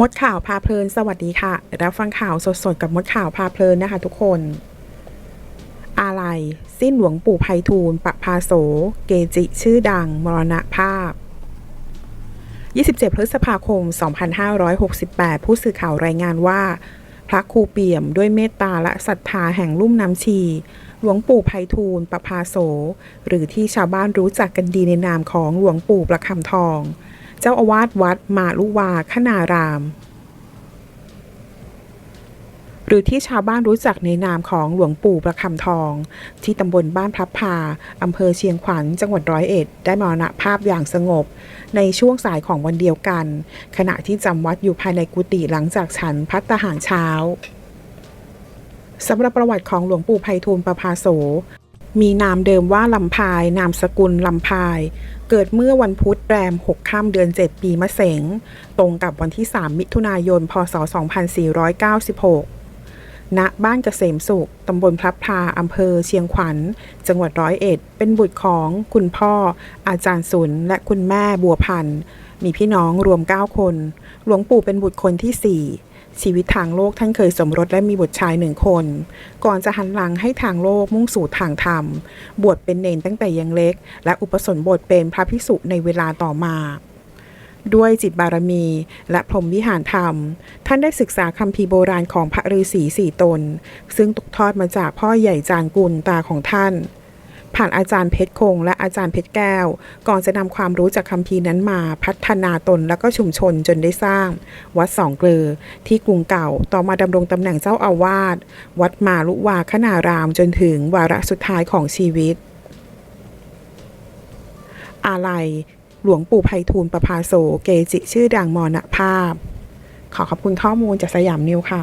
มดข่าวพาเพลินสวัสดีค่ะ รับฟังข่าวสดๆ กับมดข่าวพาเพลินนะคะทุกคน อาลัย สิ้นหลวงปู่ไพฑูรย์ปะพาโส เกจิชื่อดัง มรณภาพ 27 พฤษภาคม 2568 ผู้สื่อข่าวรายงานว่า พระครูเปี่ยมด้วยเมตตาและศรัทธาแห่งลุ่มน้ำชี หลวงปู่ไพฑูรย์ปะพาโส หรือที่ชาวบ้านรู้จักกันดีในนามของหลวงปู่ประคำทอง เจ้าอาวาสวัดมาลุวาคนาราม หรือที่ชาวบ้านรู้จักในนามของหลวงปู่ประคำทอง ที่ตำบลบ้านพลับพาอำเภอเชียงขวัญจังหวัดร้อยเอ็ด ได้มรณภาพอย่างสงบ ในช่วงสายของวันเดียวกัน ขณะที่จำวัดอยู่ภายในกุฏิหลังจากฉันพัตตาหารเช้าสำหรับประวัติของหลวงปู่ไพฑูรย์ประภาโส มีนามเดิมว่าลำพาย นามสกุลลำพาย เกิดเมื่อวันพุธแรม 6 ค่ำเดือน 7 ปีมะเสง ตรงกับวันที่ 3 มิถุนายน พศ 2496 ณ บ้านเกษมสุข ตำบลพลับพลาอำเภอเชียงขวัญ จังหวัดร้อยเอ็ด เป็นบุตรของคุณพ่อ อาจารย์สุน และคุณแม่บัวพันธ์ มีพี่น้องรวม 9 คน หลวงปู่เป็นบุตรคนที่ 4 ชีวิตทางโลกท่านเคยสมรสและมีบุตรชายหนึ่งคน ก่อนจะหันหลังให้ทางโลกมุ่งสู่ทางธรรม บวชเป็นเนนตั้งแต่ยังเล็ก และอุปสมบทเป็นพระภิกษุในเวลาต่อมาด้วยจิตบารมีและพรหมวิหารธรรม ท่านได้ศึกษาคัมภีโบราณของพระฤาษีสี่ตน ซึ่งตกทอดมาจากพ่อใหญ่จานกุลตาของท่าน ผ่านอาจารย์เพชรคง และอาจารย์เพชรแก้ว ก่อนจะนำความรู้จากคัมภีร์นั้นมาพัฒนาตนและก็ชุมชนจนได้สร้าง วัดสองเกลือ ที่กรุงเก่าต่อมาดำรงตำแหน่งเจ้าอาวาสวัดมาลุวาคนารามจนถึงวาระสุดท้ายของชีวิต อาลัยหลวงปู่ไพฑูรย์ประภาโสเกจิชื่อดังมรณภาพ ขอขอบคุณข้อมูลจากสยามนิวค่ะ